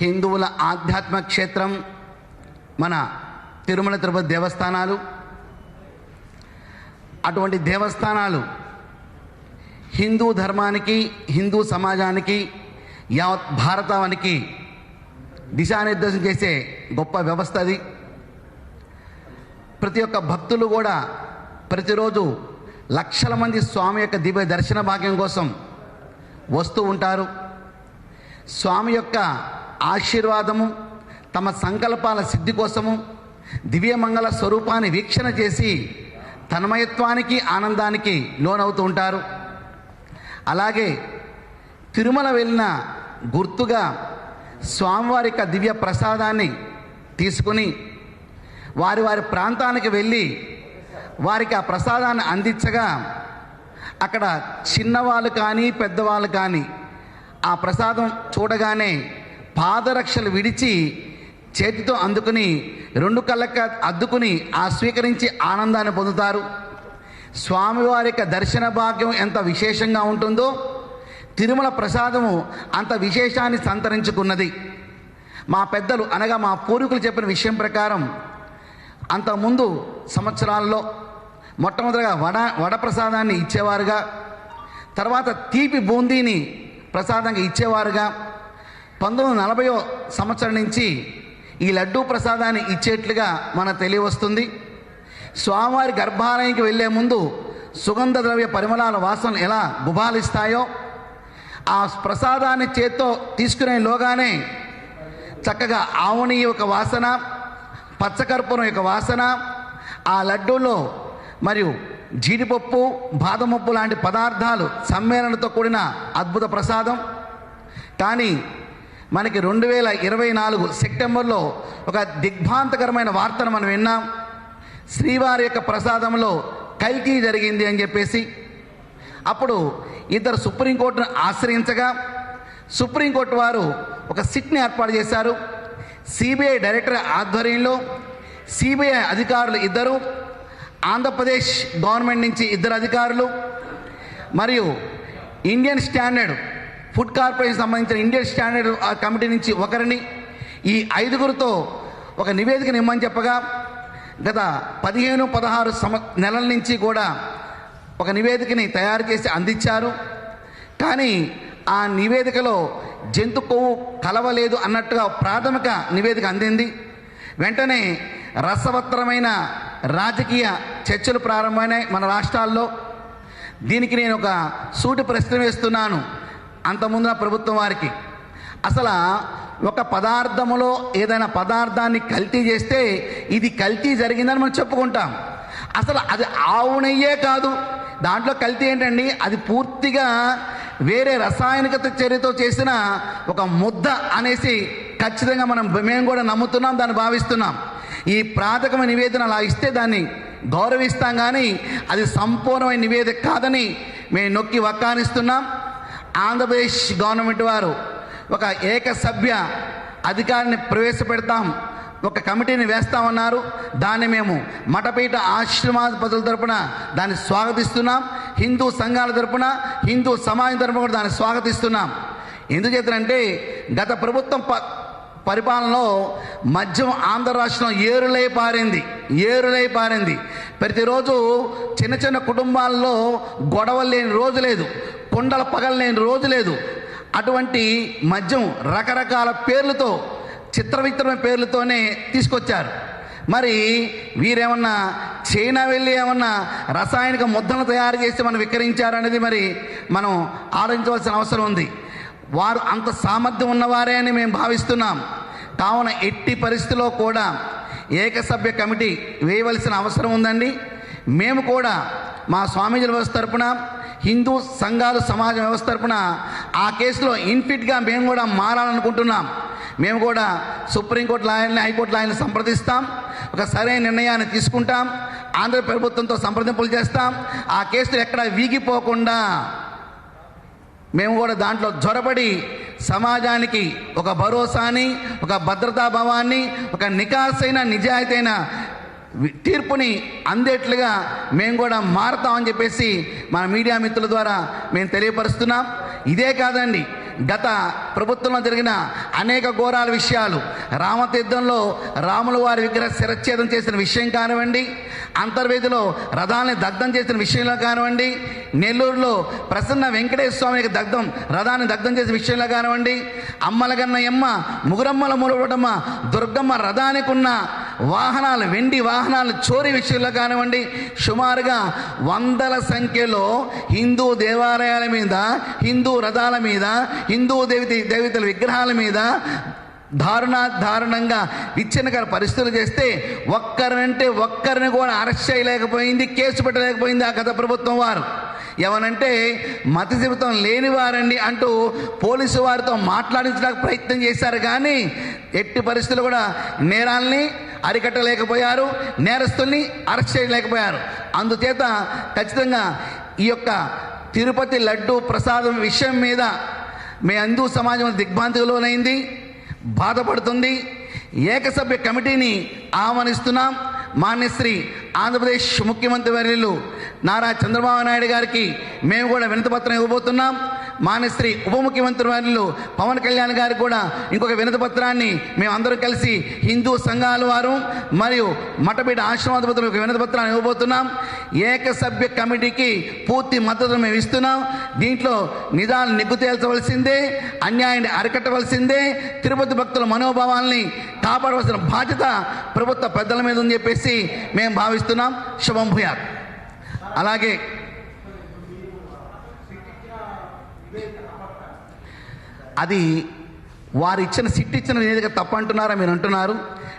హిందువుల ఆధ్యాత్మ క్షేత్రం మన తిరుమల తిరుపతి దేవస్థానాలు. అటువంటి దేవస్థానాలు హిందూ ధర్మానికి హిందూ సమాజానికి యావత్ భారతానికి దిశానిర్దేశం చేసే గొప్ప వ్యవస్థ అది. ప్రతి ఒక్క భక్తులు కూడా ప్రతిరోజు లక్షల మంది స్వామి యొక్క దివ్య దర్శన భాగ్యం కోసం వస్తూ ఉంటారు. స్వామి యొక్క ఆశీర్వాదము తమ సంకల్పాల సిద్ధి కోసము దివ్యమంగళ స్వరూపాన్ని వీక్షణ చేసి తన్మయత్వానికి ఆనందానికి లోనవుతూ ఉంటారు. అలాగే తిరుమల వెళ్ళిన గుర్తుగా స్వామివారి యొక్క దివ్య ప్రసాదాన్ని తీసుకుని వారి వారి ప్రాంతానికి వెళ్ళి వారికి ఆ ప్రసాదాన్ని అందించగా అక్కడ చిన్నవాళ్ళు కానీ పెద్దవాళ్ళు కానీ ఆ ప్రసాదం చూడగానే పాదరక్షలు విడిచి చేతితో అందుకుని రెండు కళ్ళక అద్దుకుని ఆ స్వీకరించి ఆనందాన్ని పొందుతారు. స్వామివారి యొక్క దర్శన భాగ్యం ఎంత విశేషంగా ఉంటుందో తిరుమల ప్రసాదము అంత విశేషాన్ని సంతరించుకున్నది. మా పెద్దలు అనగా మా పూర్వీకులు చెప్పిన విషయం ప్రకారం అంతకుముందు సంవత్సరాల్లో మొట్టమొదటిగా వడ వడ ప్రసాదాన్ని ఇచ్చేవారుగా తర్వాత తీపి బూందీని ప్రసాదంగా ఇచ్చేవారుగా పంతొమ్మిది వందల సంవత్సరం నుంచి ఈ లడ్డూ ప్రసాదాన్ని ఇచ్చేట్లుగా మనకు తెలియవస్తుంది. స్వామివారి గర్భాలయంకి వెళ్ళే ముందు సుగంధ ద్రవ్య పరిమళాల వాసన ఎలా గుబాలిస్తాయో ఆ ప్రసాదాన్ని చేత్తో తీసుకునే లోగానే చక్కగా ఆవుని యొక్క వాసన పచ్చకర్పూరం యొక్క వాసన ఆ లడ్డూలో మరియు జీడిపప్పు బాదమప్పు లాంటి పదార్థాలు సమ్మేళనతో కూడిన అద్భుత ప్రసాదం. కానీ మనకి రెండు వేల ఇరవై నాలుగు సెప్టెంబర్లో ఒక దిగ్భాంతకరమైన వార్తను మనం విన్నాం. శ్రీవారి యొక్క ప్రసాదంలో కల్తీ జరిగింది అని చెప్పేసి. అప్పుడు ఇద్దరు సుప్రీంకోర్టును ఆశ్రయించగా సుప్రీంకోర్టు వారు ఒక సిట్ని ఏర్పాటు చేశారు. సిబిఐ డైరెక్టర్ ఆధ్వర్యంలో సిబిఐ అధికారులు ఇద్దరు ఆంధ్రప్రదేశ్ గవర్నమెంట్ నుంచి ఇద్దరు అధికారులు మరియు ఇండియన్ స్టాండర్డ్ ఫుడ్ కార్పొరేషన్ సంబంధించిన ఇండియన్ స్టాండర్డ్ ఆ కమిటీ నుంచి ఒకరిని ఈ ఐదుగురితో ఒక నివేదికను ఇమ్మని చెప్పగా గత పదిహేను పదహారు సంవ నెలల నుంచి కూడా ఒక నివేదికని తయారు చేసి అందించారు. కానీ ఆ నివేదికలో జంతు కొవ్వు కలవలేదు అన్నట్టుగా ప్రాథమిక నివేదిక అందింది. వెంటనే రసవత్తరమైన రాజకీయ చర్చలు ప్రారంభమైనాయి మన రాష్ట్రాల్లో. దీనికి నేను ఒక సూటి ప్రశ్న వేస్తున్నాను. అంతకుముందున ప్రభుత్వం వారికి. అసలు ఒక పదార్థములో ఏదైనా పదార్థాన్ని కల్తీ చేస్తే ఇది కల్తీ జరిగిందని మనం చెప్పుకుంటాం. అసలు అది ఆవు నెయ్యే కాదు. దాంట్లో కల్తీ ఏంటండి? అది పూర్తిగా వేరే రసాయనిక చర్యతో చేసిన ఒక ముద్ద అనేసి ఖచ్చితంగా మనం మేము కూడా నమ్ముతున్నాం దాన్ని భావిస్తున్నాం. ఈ ప్రాథమిక నివేదన అలా ఇస్తే దాన్ని గౌరవిస్తాం కానీ అది సంపూర్ణమైన నివేదిక కాదని మేము నొక్కి వక్కానిస్తున్నాం. ఆంధ్రప్రదేశ్ గవర్నమెంట్ వారు ఒక ఏక సభ్య అధికారిని ప్రవేశపెడతాం. ఒక కమిటీని వేస్తామన్నారు. దాన్ని మేము మఠపీఠ ఆశ్రమాధిపతుల తరపున దాన్ని స్వాగతిస్తున్నాం. హిందూ సంఘాల తరపున హిందూ సమాజం తరపున కూడా దాన్ని స్వాగతిస్తున్నాం. ఎందుచేతంటే గత ప్రభుత్వం ప పరిపాలనలో మద్యం ఆంధ్ర రాష్ట్రం ఏరులై పారింది. ఏరులై పారింది. ప్రతిరోజు చిన్న చిన్న కుటుంబాల్లో గొడవలు లేని రోజు లేదు. కుండల పగలలేని రోజు లేదు. అటువంటి మద్యం రకరకాల పేర్లతో చిత్రవిత్రమైన పేర్లతోనే తీసుకొచ్చారు. మరి వీరేమన్నా చైనా వెళ్ళి ఏమన్నా రసాయనిక ముద్రను తయారు చేసి మనం విక్రయించారనేది మరి మనం ఆలోచించవలసిన అవసరం ఉంది. వారు అంత సామర్థ్యం ఉన్నవారే అని మేము భావిస్తున్నాం. కావున ఎట్టి పరిస్థితిలో కూడా ఏకసభ్య కమిటీ వేయవలసిన అవసరం ఉందండి. మేము కూడా మా స్వామీజీల వ్యవస్థ తరపున హిందూ సంఘాలు సమాజ వ్యవస్థ తరపున ఆ కేసులో ఇన్ఫిట్గా మేము కూడా మారాలనుకుంటున్నాం. మేము కూడా సుప్రీంకోర్టు లాయర్ని హైకోర్టు లాయర్ని సంప్రదిస్తాం. ఒక సరైన నిర్ణయాన్ని తీసుకుంటాం. ఆంధ్ర ప్రభుత్వంతో సంప్రదింపులు చేస్తాం. ఆ కేసులు ఎక్కడ వీగిపోకుండా మేము కూడా దాంట్లో జ్వరపడి సమాజానికి ఒక భరోసాని ఒక భద్రతా భావాన్ని ఒక నికాసైన నిజాయితీ అయిన తీర్పుని అందేట్లుగా మేము కూడా మారతామని చెప్పేసి మన మీడియా మిత్రుల ద్వారా మేము తెలియపరుస్తున్నాం. ఇదే కాదండి గత ప్రభుత్వంలో జరిగిన అనేక ఘోరాల విషయాలు రామతీర్థంలో రాముల వారి విగ్రహ శిరచ్ఛేదం చేసిన విషయం కానివ్వండి అంతర్వేదిలో రథాన్ని దగ్ధం చేసిన విషయంలో కానివ్వండి నెల్లూరులో ప్రసన్న వెంకటేశ్వర స్వామికి దగ్ధం రథాన్ని దగ్ధం చేసిన విషయంలో కానివ్వండి అమ్మలగన్నయమ్మ ముగురమ్మల మూలవటమ్మ దుర్గమ్మ రథానికి ఉన్న వాహనాలు వెండి వాహనాలు చోరీ విషయంలో కానివ్వండి సుమారుగా వందల సంఖ్యలో హిందూ దేవాలయాల మీద హిందూ రథాల మీద హిందూ దేవి దేవతల విగ్రహాల మీద దారుణ దారుణంగా విచ్ఛిన్నకర పరిస్థితులు చేస్తే ఒక్కరినంటే ఒక్కరిని కూడా అరెస్ట్ చేయలేకపోయింది కేసు పెట్టలేకపోయింది ఆ గత ప్రభుత్వం వారు. ఏమనంటే మత జీవితం లేనివారండి అంటూ పోలీసు వారితో మాట్లాడించడానికి ప్రయత్నం చేశారు కానీ ఎట్టి పరిస్థితులు కూడా నేరాల్ని అరికట్టలేకపోయారు నేరస్తుల్ని అరెస్ట్ చేయలేకపోయారు. అందుచేత ఖచ్చితంగా ఈ యొక్క తిరుపతి లడ్డు ప్రసాదం విషయం మీద మీ హిందూ సమాజం దిగ్భ్రాంతిలోనైంది బాధపడుతుంది. ఏకసభ్య కమిటీని ఆహ్వానిస్తున్నాం. మాన్యశ్రీ ఆంధ్రప్రదేశ్ ముఖ్యమంత్రి వర్యులు నారా చంద్రబాబు నాయుడు గారికి మేము కూడా వినతిపత్రం ఇవ్వబోతున్నాం. మానశ్రీ ఉప ముఖ్యమంత్రి వర్యులు పవన్ కళ్యాణ్ గారు కూడా ఇంకొక వినతి పత్రాన్ని అందరం కలిసి హిందూ సంఘాల వారు మరియు మఠబిడ్డ ఆశ్రమాధిపతులు ఒక వినతిపత్రాన్ని ఇవ్వబోతున్నాం. ఏకసభ్య కమిటీకి పూర్తి మద్దతు మేము ఇస్తున్నాం. దీంట్లో నిజాలు నిగ్గు తేల్చవలసిందే అన్యాయాన్ని అరికట్టవలసిందే తిరుపతి భక్తుల మనోభావాల్ని కాపాడవలసిన బాధ్యత ప్రభుత్వ పెద్దల మీద ఉందని చెప్పేసి మేము భావిస్తున్నాం. శుభం భూయాత్. అలాగే అది వారు ఇచ్చిన సిట్ ఇచ్చిన నివేదిక తప్పు అంటున్నారా మీరు అంటున్నారు?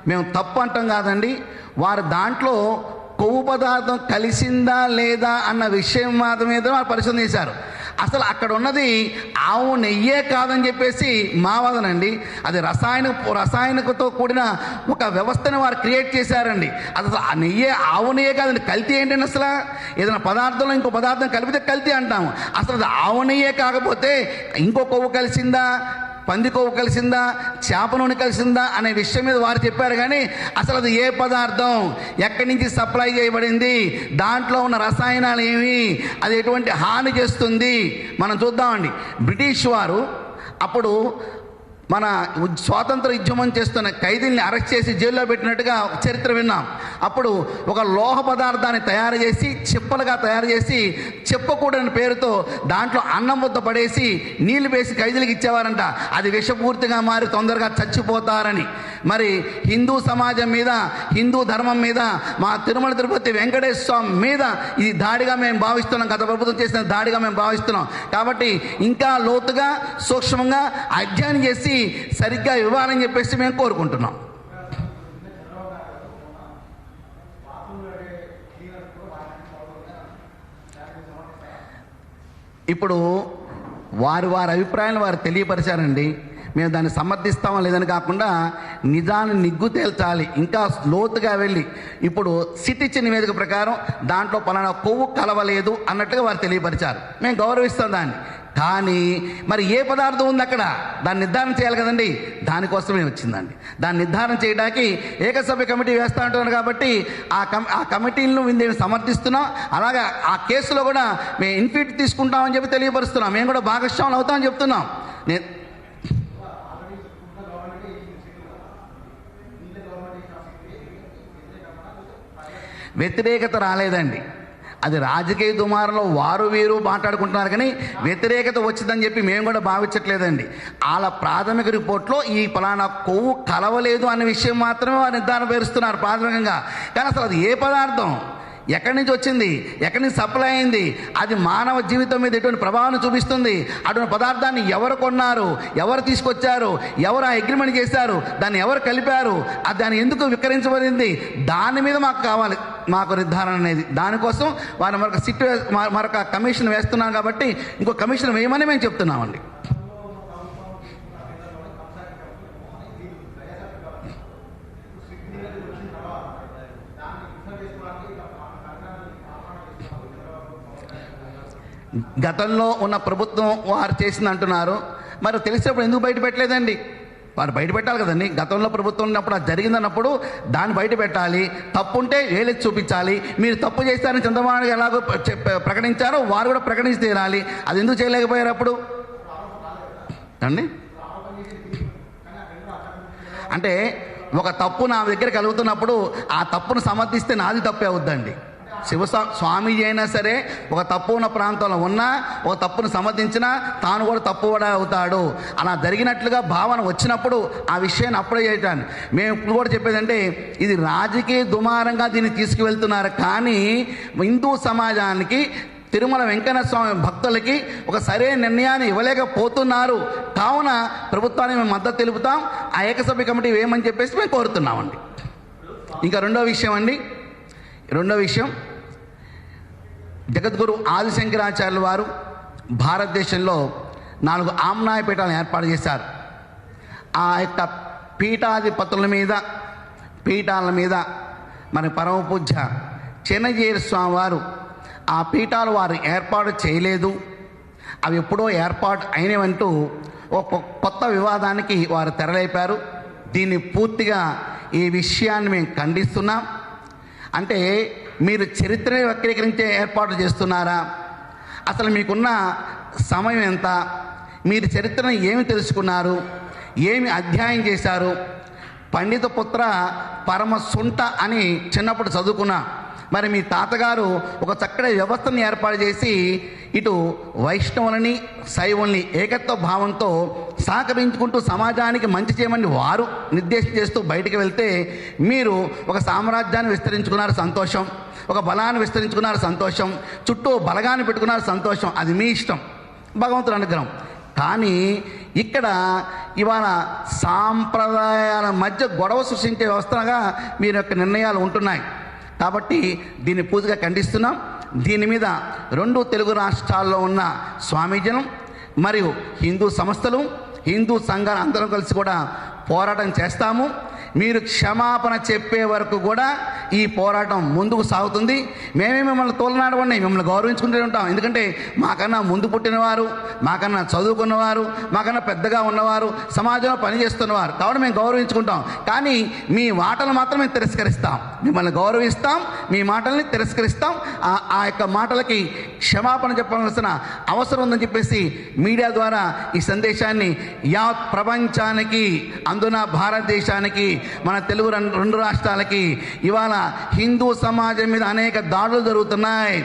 మేము తప్పు అంటాం కాదండి. వారు దాంట్లో కొవ్వు పదార్థం కలిసిందా లేదా అన్న విషయం మాత్రమే వాళ్ళు వారు పరిశోధన చేశారు. అసలు అక్కడ ఉన్నది ఆవు నెయ్యే కాదని చెప్పేసి మా వాదనండి అది రసాయన రసాయనికతో కూడిన ఒక వ్యవస్థను వారు క్రియేట్ చేశారండి. అది అసలు ఆ నెయ్యే ఆవు నెయ్యే కాదండి కల్తీ ఏంటండి అసలు? ఏదైనా పదార్థంలో ఇంకో పదార్థం కలిపితే కల్తీ అంటాము. అసలు అది ఆవు నెయ్యే కాకపోతే ఇంకో కొవ్వు కలిసిందా? పందికొవ్వు కలిసిందా? చేప నూనె కలిసిందా? అనే విషయం మీద వారు చెప్పారు కానీ అసలు అది ఏ పదార్థం? ఎక్కడి నుంచి సప్లై చేయబడింది? దాంట్లో ఉన్న రసాయనాలు ఏమి అది ఎటువంటి హాని చేస్తుంది? మనం చూద్దామండి. బ్రిటిష్ వారు అప్పుడు మన స్వాతంత్ర ఉద్యమం చేస్తున్న ఖైదీల్ని అరెస్ట్ చేసి జైల్లో పెట్టినట్టుగా చరిత్ర విన్నాం. అప్పుడు ఒక లోహ పదార్థాన్ని తయారు చేసి చిప్పలుగా తయారు చేసి చెప్పకూడని పేరుతో దాంట్లో అన్నం ముద్ద పడేసి నీళ్ళు వేసి ఖైదీలకు ఇచ్చేవారంట. అది విషపూర్తిగా మారి తొందరగా చచ్చిపోతారని. మరి హిందూ సమాజం మీద హిందూ ధర్మం మీద మా తిరుమల తిరుపతి వెంకటేశ్వర స్వామి మీద ఇది దాడిగా మేము భావిస్తున్నాం. గత ప్రభుత్వం చేసిన దాడిగా మేము భావిస్తున్నాం. కాబట్టి ఇంకా లోతుగా సూక్ష్మంగా అధ్యయనం చేసి సరిగ్గా ఇవ్వాలని చెప్పేసి మేము కోరుకుంటున్నాం. ఇప్పుడు వారి వారి అభిప్రాయాలు వారు తెలియపరిచారండి. మేము దాన్ని సమర్థిస్తామా లేదని కాకుండా నిజాన్ని నిగ్గు తేల్చాలి ఇంకా లోతుగా వెళ్ళి. ఇప్పుడు సిటీ నివేదిక ప్రకారం దాంట్లో పలానా కొవ్వు కలవలేదు అన్నట్టుగా వారు తెలియపరిచారు. మేము గౌరవిస్తాం దాన్ని. కానీ మరి ఏ పదార్థం ఉంది అక్కడ? దాన్ని నిర్ధారణ చేయాలి కదండి. దానికోసమే వచ్చిందండి. దాన్ని నిర్ధారణ చేయడానికి ఏకసభ్య కమిటీ వేస్తా ఉంటున్నారు కాబట్టి ఆ కమి ఆ కమిటీలను మేము సమర్థిస్తున్నాం. అలాగా ఆ కేసులో కూడా మేము ఇన్ఫిట్ తీసుకుంటామని చెప్పి తెలియపరుస్తున్నాం. మేము కూడా భాగస్వాములు అవుతామని చెప్తున్నాం. నేను వ్యతిరేకత రాలేదండి. అది రాజకీయ దుమారంలో వారు వీరు మాట్లాడుకుంటున్నారు కానీ వ్యతిరేకత వచ్చిందని చెప్పి మేము కూడా భావించట్లేదండి. వాళ్ళ ప్రాథమిక రిపోర్ట్లో ఈ ఫలానా కొవ్వు కలవలేదు అనే విషయం మాత్రమే వారు నిర్ధారణ పేరుస్తున్నారు ప్రాథమికంగా. కానీ అసలు అది ఏ పదార్థం? ఎక్కడి నుంచి వచ్చింది? ఎక్కడి నుంచి సప్లై అయింది? అది మానవ జీవితం మీద ఎటువంటి ప్రభావం చూపిస్తుంది? అటువంటి పదార్థాన్ని ఎవరు కొన్నారు? ఎవరు తీసుకొచ్చారు? ఎవరు ఆ అగ్రిమెంట్ చేశారు? దాన్ని ఎవరు కలిపారు? అది దాన్ని ఎందుకు విక్రయించబడింది? దాని మీద మాకు కావాలి మాకు నిర్ధారణ అనేది. దానికోసం వారు మరొక సిట్ మరొక కమిషన్ వేస్తున్నాం కాబట్టి ఇంకో కమిషన్ వేయమని మేము చెప్తున్నామండి. గతంలో ఉన్న ప్రభుత్వం వారు చేసింది అంటున్నారు. మరి తెలిసినప్పుడు ఎందుకు బయట పెట్టలేదండి? వారు బయట పెట్టాలి కదండి. గతంలో ప్రభుత్వం ఉన్నప్పుడు అది జరిగిందన్నప్పుడు దాన్ని బయట పెట్టాలి. తప్పు ఉంటే వేలెత్తి చూపించాలి. మీరు తప్పు చేస్తారని చంద్రబాబు ఎలాగో ప్రకటించారో వారు కూడా ప్రకటించి తీరాలి. అది ఎందుకు చేయలేకపోయారు అప్పుడు? అండి అంటే ఒక తప్పు నా దగ్గర కలుగుతున్నప్పుడు ఆ తప్పును సమర్థిస్తే నాది తప్పే అవుద్దండి. శివస్వా స్వామీజీ అయినా సరే ఒక తప్పు ఉన్న ప్రాంతంలో ఉన్నా ఒక తప్పును సమర్థించినా తాను కూడా తప్పు కూడా అవుతాడు. అలా జరిగినట్లుగా భావన వచ్చినప్పుడు ఆ విషయాన్ని అప్పుడే చేయటాన్ని. మేము ఇప్పుడు కూడా చెప్పేదంటే ఇది రాజకీయ దుమారంగా దీన్ని తీసుకువెళ్తున్నారు. కానీ హిందూ సమాజానికి తిరుమల వెంకన్న స్వామి భక్తులకి ఒక సరైన నిర్ణయాన్ని ఇవ్వలేకపోతున్నారు. కావున ప్రభుత్వానికి మేము మద్దతు తెలుపుతాం. ఆ ఏకసభ్య కమిటీ వేయమని చెప్పేసి మేము కోరుతున్నామండి. ఇంకా రెండో విషయం అండి. రెండో విషయం జగద్గురు ఆదిశంకరాచార్యుల వారు భారతదేశంలో నాలుగు ఆమ్నాయ పీఠాలను ఏర్పాటు చేశారు. ఆ యొక్క పీఠాధిపతుల మీద పీఠాల మీద మన పరమ పూజ్య చిన్నజీర స్వామి వారు ఆ పీఠాలు వారు ఏర్పాటు చేయలేదు. అవి ఎప్పుడో ఏర్పాటు అయినవంటూ ఒక కొత్త వివాదానికి వారు తెరలేపారు. దీన్ని పూర్తిగా ఈ విషయాన్ని మేము ఖండిస్తున్నాం. అంటే మీరు చరిత్రని వక్రీకరించే ఏర్పాటు చేస్తున్నారా? అసలు మీకున్న సమయం ఎంత? మీరు చరిత్రను ఏమి తెలుసుకున్నారు? ఏమి అధ్యాయం చేశారు? పండిత పుత్ర పరమ సుంట అని చిన్నప్పుడు చదువుకున్నా. మరి మీ తాతగారు ఒక చక్కటి వ్యవస్థను ఏర్పాటు చేసి ఇటు వైష్ణవులని శైవుల్ని ఏకత్వ భావంతో సహకరించుకుంటూ సమాజానికి మంచి చేయమని వారు నిర్దేశం చేస్తూ బయటికి వెళ్తే మీరు ఒక సామ్రాజ్యాన్ని విస్తరించుకున్నారు సంతోషం ఒక బలాన్ని విస్తరించుకున్నారు సంతోషం చుట్టూ బలగాన్ని పెట్టుకున్నారు సంతోషం. అది మీ ఇష్టం. భగవంతుడు అనుగ్రహం. కానీ ఇక్కడ ఇవాళ సాంప్రదాయాల మధ్య గొడవ సృష్టించే వ్యవస్థగా మీరు యొక్క నిర్ణయాలు ఉంటున్నాయి. కాబట్టి దీన్ని పూర్తిగా ఖండిస్తున్నాం. దీని మీద రెండు తెలుగు రాష్ట్రాల్లో ఉన్న స్వామీజనం మరియు హిందూ సంస్థలు హిందూ సంఘాలు అందరం కలిసి కూడా పోరాటం చేస్తాము. మీరు క్షమాపణ చెప్పే వరకు కూడా ఈ పోరాటం ముందుకు సాగుతుంది. మేమే మిమ్మల్ని తోలనాడవండి మిమ్మల్ని గౌరవించుకుంటూ ఉంటాం. ఎందుకంటే మాకన్నా ముందు పుట్టినవారు మాకన్నా చదువుకున్నవారు మాకన్నా పెద్దగా ఉన్నవారు సమాజంలో పనిచేస్తున్నవారు. కాబట్టి మేము గౌరవించుకుంటాం. కానీ మీ మాటలు మాత్రం మేము తిరస్కరిస్తాం. మిమ్మల్ని గౌరవిస్తాం మీ మాటల్ని తిరస్కరిస్తాం. ఆ- యొక్క మాటలకి క్షమాపణ చెప్పవలసిన అవసరం ఉందని చెప్పేసి మీడియా ద్వారా ఈ సందేశాన్ని యావత్ ప్రపంచానికి అందున భారతదేశానికి మన తెలుగు రెండు రెండు రాష్ట్రాలకి ఇవాళ హిందూ సమాజం మీద అనేక దాడులు జరుగుతున్నాయి.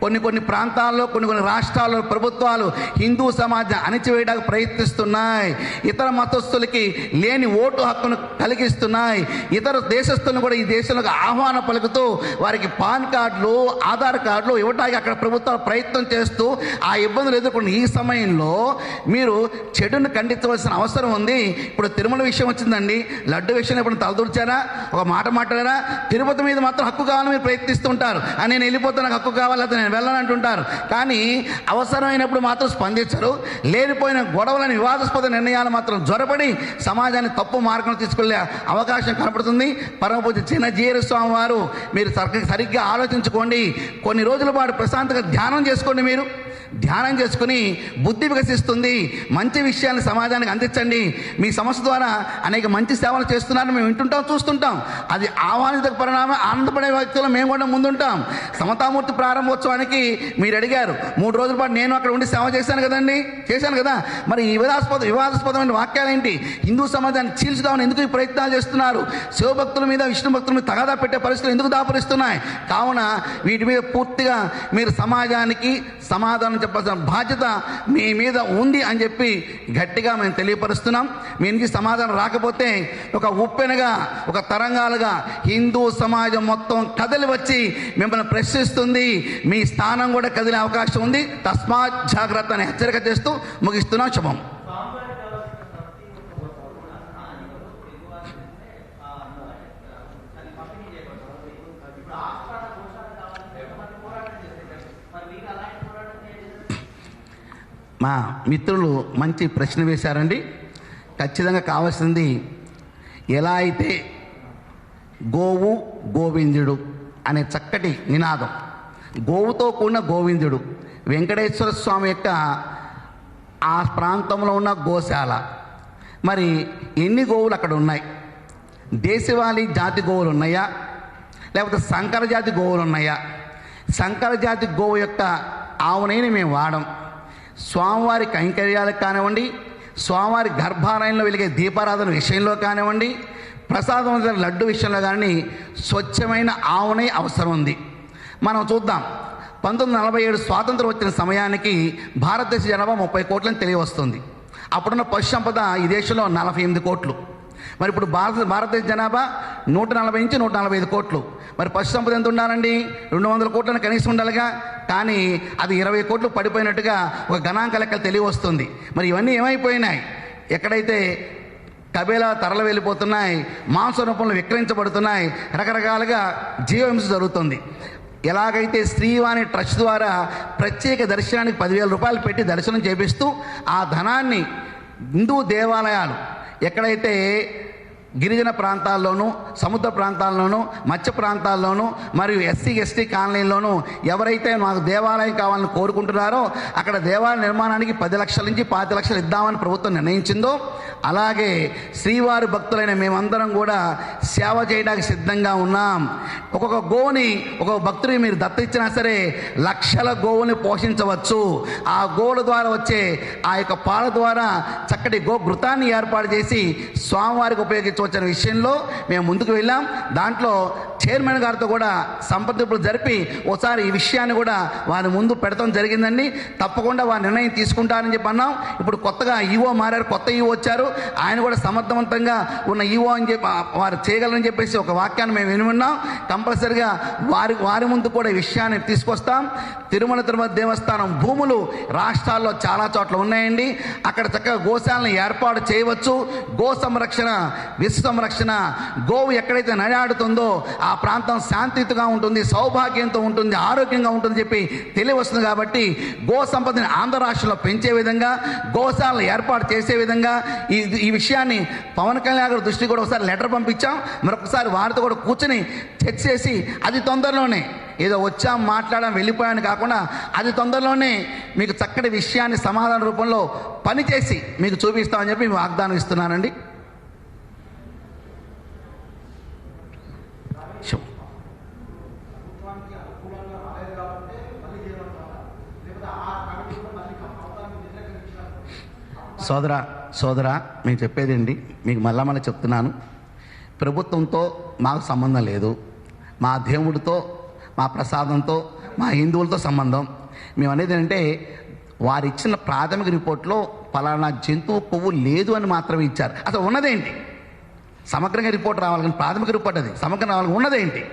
కొన్ని కొన్ని ప్రాంతాల్లో కొన్ని కొన్ని రాష్ట్రాల్లో ప్రభుత్వాలు హిందూ సమాజం అణిచివేయడానికి ప్రయత్నిస్తున్నాయి. ఇతర మతస్థులకి లేని ఓటు హక్కును కలిగిస్తున్నాయి. ఇతర దేశస్తులను కూడా ఈ దేశంలోకి ఆహ్వానం పలుకుతూ వారికి పాన్ కార్డులు ఆధార్ కార్డులు ఇవ్వడానికి అక్కడ ప్రభుత్వాలు ప్రయత్నం చేస్తూ ఆ ఇబ్బందులు ఎదుర్కొన్న ఈ సమయంలో మీరు చెడును ఖండించవలసిన అవసరం ఉంది. ఇప్పుడు తిరుమల విషయం వచ్చిందండి. లడ్డు విషయం ఇప్పుడు తలదూర్చారా? ఒక మాట మాట్లాడారా? తిరుపతి మీద మాత్రం హక్కు కావాలని మీరు ప్రయత్నిస్తుంటారు. అని నేను వెళ్ళిపోతే నాకు హక్కు కావాలి? అతను నేను వెళ్ళనంటుంటారు కానీ అవసరమైనప్పుడు మాత్రం స్పందించరు. లేనిపోయిన గొడవలని వివాదాస్పద నిర్ణయాలు మాత్రం జ్వరపడి సమాజాన్ని తప్పు మార్గంలో తీసుకెళ్ళే అవకాశం కనపడుతుంది. పరమపూజ చిన్న జీర స్వామి వారు మీరు సరిగ్గా ఆలోచించుకోండి. కొన్ని రోజుల పాటు ప్రశాంతంగా ధ్యానం చేసుకోండి మీరు. ధ్యానం చేసుకుని బుద్ధి వికసిస్తుంది. మంచి విషయాన్ని సమాజానికి అందించండి. మీ సంస్థ ద్వారా అనేక మంచి సేవలు చేస్తున్నారని మేము వింటుంటాం చూస్తుంటాం. అది ఆహ్వానిత పరిణామం ఆనందపడే వ్యక్తులు మేము కూడా ముందుంటాం. సమతామూర్తి ప్రారంభోత్సవం ప్రారంభోత్సవానికి మీరు అడిగారు. మూడు రోజుల పాటు నేను అక్కడ ఉండి సేవ చేశాను కదండి. చేశాను కదా. మరి ఈ వివాదాస్పద వివాదాస్పదమైన వాక్యాలు ఏంటి హిందూ సమాజాన్ని చీల్చుదామని ఎందుకు ఈ ప్రయత్నాలు చేస్తున్నారు? శివభక్తుల మీద విష్ణు భక్తుల మీద తగాదా పెట్టే పరిస్థితులు ఎందుకు దాపరిస్తున్నాయి? కావున వీటి మీద పూర్తిగా మీరు సమాజానికి సమాధానం చెప్పాల్సిన బాధ్యత మీ మీద ఉంది అని చెప్పి గట్టిగా మేము తెలియపరుస్తున్నాం. మీ నుంచి సమాధానం రాకపోతే ఒక ఉప్పెనగా ఒక తరంగాలుగా హిందూ సమాజం మొత్తం కదలి వచ్చి మిమ్మల్ని ప్రశ్నిస్తుంది. మీ స్థానం కూడా కదిలే అవకాశం ఉంది. తస్మాత్ జాగ్రత్త అని హెచ్చరిక చేస్తూ ముగిస్తున్నాం. శుభం. మా మిత్రులు మంచి ప్రశ్న వేశారండి. ఖచ్చితంగా కావాల్సింది ఎలా అయితే గోవు గోవిందుడు అనే చక్కటి నినాదం. గోవుతో కూడిన గోవిందుడు. వెంకటేశ్వర స్వామి యొక్క ఆ ప్రాంతంలో ఉన్న గోశాల. మరి ఎన్ని గోవులు అక్కడ ఉన్నాయి? దేశవాళీ జాతి గోవులు ఉన్నాయా? లేకపోతే సంకర జాతి గోవులు ఉన్నాయా? సంకర జాతి గోవు యొక్క ఆవునైనా మేము వాడం. స్వామివారి కైంకర్యాలకు కానివ్వండి స్వామివారి గర్భాలయంలో వెలిగే దీపారాధన విషయంలో కానివ్వండి ప్రసాదం లడ్డు విషయంలో కానీ స్వచ్ఛమైన ఆవునే అవసరం ఉంది. మనం చూద్దాం. పంతొమ్మిది నలభై ఏడు స్వాతంత్రం వచ్చిన సమయానికి భారతదేశ జనాభా ముప్పై కోట్లని తెలియవస్తుంది. అప్పుడున్న పశు సంపద ఈ దేశంలో నలభై ఎనిమిది కోట్లు. మరి ఇప్పుడు భారత భారతదేశ జనాభా నూట నలభై నుంచి నూట నలభై ఐదు కోట్లు. మరి పశు సంపద ఎంత ఉండాలండి? రెండు వందల కోట్లను కనీసం ఉండాలిగా? కానీ అది ఇరవై కోట్లు పడిపోయినట్టుగా ఒక గణాంక లెక్కలు తెలియవస్తుంది. మరి ఇవన్నీ ఏమైపోయినాయి? ఎక్కడైతే కబేలా తరలి వెళ్ళిపోతున్నాయి మాంస రూపంలో విక్రయించబడుతున్నాయి రకరకాలుగా జీవహింస జరుగుతుంది. ఎలాగైతే శ్రీవాణి ట్రస్ట్ ద్వారా ప్రత్యేక దర్శనానికి పదివేల రూపాయలు పెట్టి దర్శనం చేపిస్తూ ఆ ధనాన్ని హిందూ దేవాలయాలు ఎక్కడైతే గిరిజన ప్రాంతాల్లోనూ సముద్ర ప్రాంతాల్లోనూ మత్స్య ప్రాంతాల్లోనూ మరియు ఎస్సీ ఎస్టీ కాలనీల్లోనూ ఎవరైతే మాకు దేవాలయం కావాలని కోరుకుంటున్నారో అక్కడ దేవాలయ నిర్మాణానికి పది లక్షల నుంచి పాతి లక్షలు ఇద్దామని ప్రభుత్వం నిర్ణయించిందో అలాగే శ్రీవారి భక్తులైన మేమందరం కూడా సేవ చేయడానికి సిద్ధంగా ఉన్నాం. ఒక్కొక్క గోవుని ఒక్కొక్క భక్తుడికి మీరు దత్తిచ్చినా సరే లక్షల గోవుని పోషించవచ్చు. ఆ గోవుల ద్వారా వచ్చే ఆ యొక్క పాల ద్వారా చక్కటి గో ఘృతాన్ని ఏర్పాటు చేసి స్వామివారికి తీసుకొచ్చిన విషయంలో మేము ముందుకు వెళ్ళాం. దాంట్లో చైర్మన్ గారితో కూడా సంప్రదింపులు జరిపి ఒకసారి ఈ విషయాన్ని కూడా వారి ముందు పెడతాం జరిగిందండి. తప్పకుండా వారి నిర్ణయం తీసుకుంటారని చెప్పి అన్నాం. ఇప్పుడు కొత్తగా ఈవో మారారు కొత్త ఈవో వచ్చారు. ఆయన కూడా సమర్థవంతంగా ఉన్న ఈవో అని చెప్పి వారు చేయగలరని చెప్పేసి ఒక వాక్యాన్ని మేము విని ఉన్నాం. కంపల్సరిగా వారి వారి ముందు కూడా ఈ విషయాన్ని తీసుకొస్తాం. తిరుమల తిరుమల దేవస్థానం భూములు రాష్ట్రాల్లో చాలా చోట్ల ఉన్నాయండి. అక్కడ చక్కగా గోశాలను ఏర్పాటు చేయవచ్చు. గో సంరక్షణ విశ్వ సంరక్షణ గోవు ఎక్కడైతే నడాడుతుందో ఆ ప్రాంతం శాంతియుతగా ఉంటుంది సౌభాగ్యంతో ఉంటుంది ఆరోగ్యంగా ఉంటుంది చెప్పి తెలియవస్తుంది కాబట్టి గో సంపదని ఆంధ్ర రాష్ట్రంలో పెంచే విధంగా గోశాలను ఏర్పాటు చేసే విధంగా ఈ ఈ విషయాన్ని పవన్ కళ్యాణ్ గారి దృష్టికి కూడా ఒకసారి లెటర్ పంపించాం. మరొకసారి వారితో కూడా కూర్చొని చర్చ చేసి అది తొందరలోనే ఏదో వచ్చాం మాట్లాడాం వెళ్ళిపోయాను కాకుండా అది తొందరలోనే మీకు చక్కటి విషయాన్ని సమాధాన రూపంలో పనిచేసి మీకు చూపిస్తామని చెప్పి వాగ్దానం ఇస్తున్నానండి. సోదర సోదర మేము చెప్పేదండి మీకు మళ్ళా మళ్ళీ చెప్తున్నాను. ప్రభుత్వంతో మాకు సంబంధం లేదు. మా దేవుడితో మా ప్రసాదంతో మా హిందువులతో సంబంధం. మేము అనేది ఏంటంటే వారు ఇచ్చిన ప్రాథమిక రిపోర్ట్లో పలానా జంతువు కొవ్వు లేదు అని మాత్రమే ఇచ్చారు. అసలు ఉన్నదేంటి? సమగ్రంగా రిపోర్ట్ రావాలి కానీ ప్రాథమిక రిపోర్ట్ అది. సమగ్రం రావాలి ఉన్నదేంటి?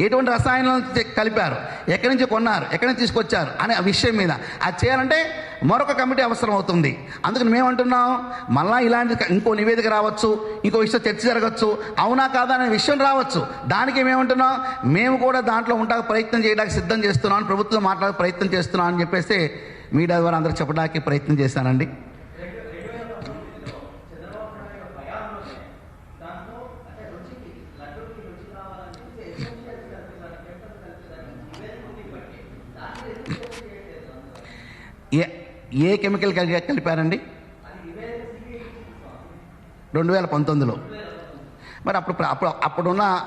ఎటువంటి రసాయనాలను కలిపారు? ఎక్కడి నుంచి కొన్నారు? ఎక్కడి నుంచి తీసుకొచ్చారు? అనే విషయం మీద. అది చేయాలంటే మరొక కమిటీ అవసరం అవుతుంది. అందుకని మేమంటున్నాం మళ్ళా ఇలాంటి ఇంకో నివేదిక రావచ్చు ఇంకో విషయం చర్చ జరగచ్చు. అవునా కాదా అనే విషయం రావచ్చు. దానికి మేమంటున్నాం మేము కూడా దాంట్లో ఉంటాక ప్రయత్నం చేయడానికి సిద్ధం చేస్తున్నాం ప్రభుత్వం మాట్లాడే ప్రయత్నం చేస్తున్నాం అని చెప్పేసి మీడియా ద్వారా అందరూ చెప్పడానికి ప్రయత్నం చేశానండి ఏ ఏ కెమికల్ కలిగి కలిపారండి? రెండు వేల పంతొమ్మిదిలో. మరి అప్పుడు అప్పుడు అప్పుడున్న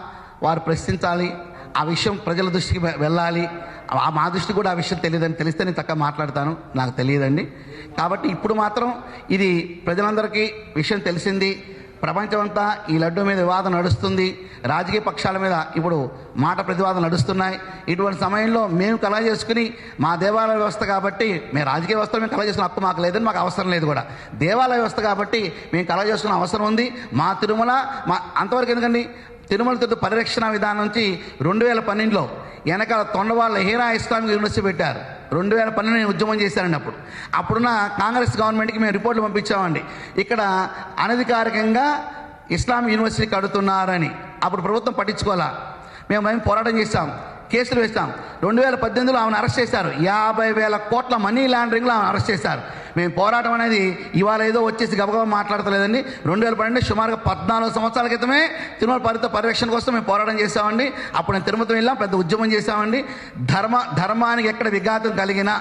వారు ప్రశ్నించాలి ఆ విషయం ప్రజల దృష్టికి వెళ్ళాలి. ఆ మా దృష్టికి కూడా ఆ విషయం తెలియదని తెలిస్తే నేను చక్కగా మాట్లాడతాను. నాకు తెలియదండి. కాబట్టి ఇప్పుడు మాత్రం ఇది ప్రజలందరికీ విషయం తెలిసింది. ప్రపంచమంతా ఈ లడ్డు మీద వివాదం నడుస్తుంది. రాజకీయ పక్షాల మీద ఇప్పుడు మాట ప్రతివాదం నడుస్తున్నాయి. ఇటువంటి సమయంలో మేము కళ చేసుకుని మా దేవాలయ వ్యవస్థ కాబట్టి మేము రాజకీయ వ్యవస్థ మేము కళ చేసుకున్న హక్కు మాకు లేదని మాకు అవసరం లేదు కూడా. దేవాలయ వ్యవస్థ కాబట్టి మేము కళ చేసుకున్న అవసరం ఉంది. మా తిరుమల మా అంతవరకు ఎందుకండి? తిరుమల తిరుపతి పరిరక్షణ విధానం నుంచి రెండు వేల పన్నెండులో వెనకాల తొండవాళ్ళ హీరా ఇస్లామిక్ యూనివర్సిటీ పెట్టారు. రెండు వేల పన్నెండు నేను ఉద్యమం చేశానండి అప్పుడు. అప్పుడున్న కాంగ్రెస్ గవర్నమెంట్కి మేము రిపోర్ట్లు పంపించామండి. ఇక్కడ అనధికారికంగా ఇస్లాం యూనివర్సిటీ కడుతున్నారని అప్పుడు ప్రభుత్వం పట్టించుకోవాలా మేము మేము పోరాటం చేశాం కేసులు వేస్తాం రెండు వేల పద్దెనిమిదిలో ఆమెను అరెస్ట్ చేశారు. యాభై వేల కోట్ల మనీ లాండరింగ్లో ఆమెను అరెస్ట్ చేశారు. మేము పోరాటం అనేది ఇవాళ ఏదో వచ్చేసి గబగబా మాట్లాడతలేదండి. రెండు వేల పన్నెండు సుమారుగా పద్నాలుగు సంవత్సరాల క్రితమే తిరుమల పరిత పరిరక్షణ కోసం మేము పోరాటం చేసామండి అప్పుడు నేను తిరుమతం వెళ్ళాం పెద్ద ఉద్యమం చేసామండి ధర్మ ధర్మానికి ఎక్కడ విఘాతం కలిగినా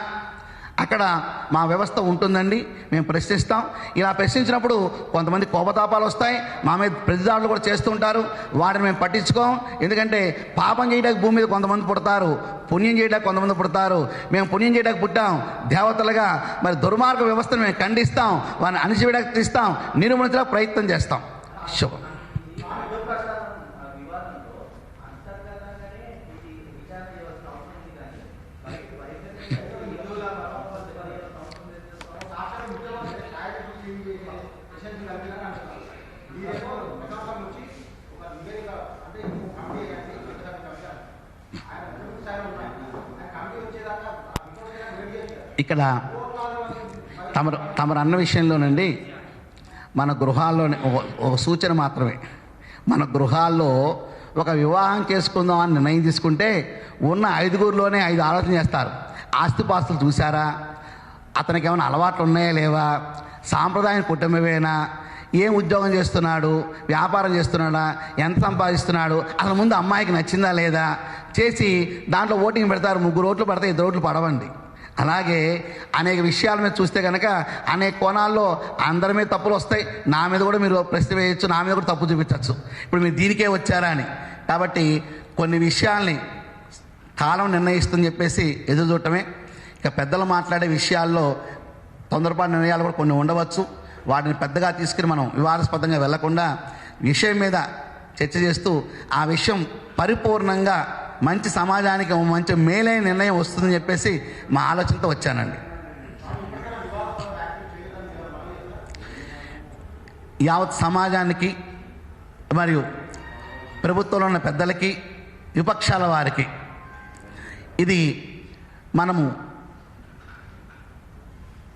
అక్కడ మా వ్యవస్థ ఉంటుందండి. మేము ప్రశ్నిస్తాం. ఇలా ప్రశ్నించినప్పుడు కొంతమంది కోపతాపాలు వస్తాయి. మా మీద ప్రతిదాడులు కూడా చేస్తుంటారు వాటిని మేము పట్టించుకోం. ఎందుకంటే పాపం చేయడానికి భూమి మీద కొంతమంది పుడతారు. పుణ్యం చేయడానికి కొంతమంది పుడతారు. మేము పుణ్యం చేయడానికి పుట్టాం. దేవతలుగా మరి దుర్మార్గ వ్యవస్థను మేము ఖండిస్తాం. వారిని అణిచివేయడానికి తీస్తాం నిర్మూలించడానికి ప్రయత్నం చేస్తాం. శుభం. ఇక్కడ తమరు తమరు అన్న విషయంలోనండి మన గృహాల్లోనే ఒక- సూచన మాత్రమే. మన గృహాల్లో ఒక వివాహం చేసుకుందాం అని నిర్ణయం తీసుకుంటే ఉన్న ఐదుగురిలోనే ఐదు ఆలోచన చేస్తారు. ఆస్తిపాస్తులు చూసారా అతనికి ఏమైనా అలవాట్లు ఉన్నాయా లేవా? సాంప్రదాయం కుటుంబమేనా ఏం ఉద్యోగం చేస్తున్నాడు? వ్యాపారం చేస్తున్నాడా? ఎంత సంపాదిస్తున్నాడు? అసలు ముందు అమ్మాయికి నచ్చిందా లేదా? చేసి దాంట్లో ఓటింగ్ పెడతారు. ముగ్గురు ఓట్లు పడితే ఇద్దరు ఓట్లు పడవండి. అలాగే అనేక విషయాల మీద చూస్తే కనుక అనేక కోణాల్లో అందరి మీద తప్పులు వస్తాయి. నా మీద కూడా మీరు ప్రశ్న వేయచ్చు నా మీద కూడా తప్పు చూపించవచ్చు ఇప్పుడు మీరు దీనికే వచ్చారా అని. కాబట్టి కొన్ని విషయాల్ని కాలం నిర్ణయిస్తుందని చెప్పేసి ఎదురు చూడటమే. ఇక పెద్దలు మాట్లాడే విషయాల్లో తొందరపాటు నిర్ణయాలు కూడా కొన్ని ఉండవచ్చు. వాటిని పెద్దగా తీసుకుని మనం వివాదాస్పదంగా వెళ్ళకుండా విషయం మీద చర్చ చేస్తూ ఆ విషయం పరిపూర్ణంగా మంచి సమాజానికి మంచి మేలైన నిర్ణయం వస్తుందని చెప్పేసి మా ఆలోచనతో వచ్చానండి. యావత్ సమాజానికి మరియు ప్రభుత్వంలో ఉన్న పెద్దలకి విపక్షాల వారికి ఇది మనము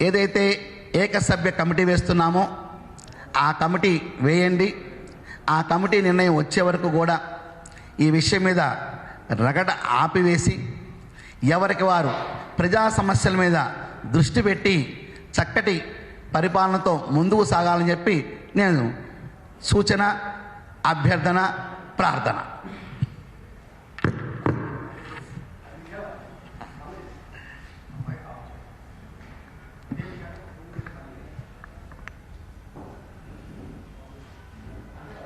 ఏదైతే ఏకసభ్య కమిటీ వేస్తున్నామో ఆ కమిటీ వేయండి. ఆ కమిటీ నిర్ణయం వచ్చే వరకు కూడా ఈ విషయం మీద రగడ ఆపివేసి ఎవరికి వారు ప్రజా సమస్యల మీద దృష్టి పెట్టి చక్కటి పరిపాలనతో ముందుకు సాగాలని చెప్పి నేను సూచన అభ్యర్థన ప్రార్థన.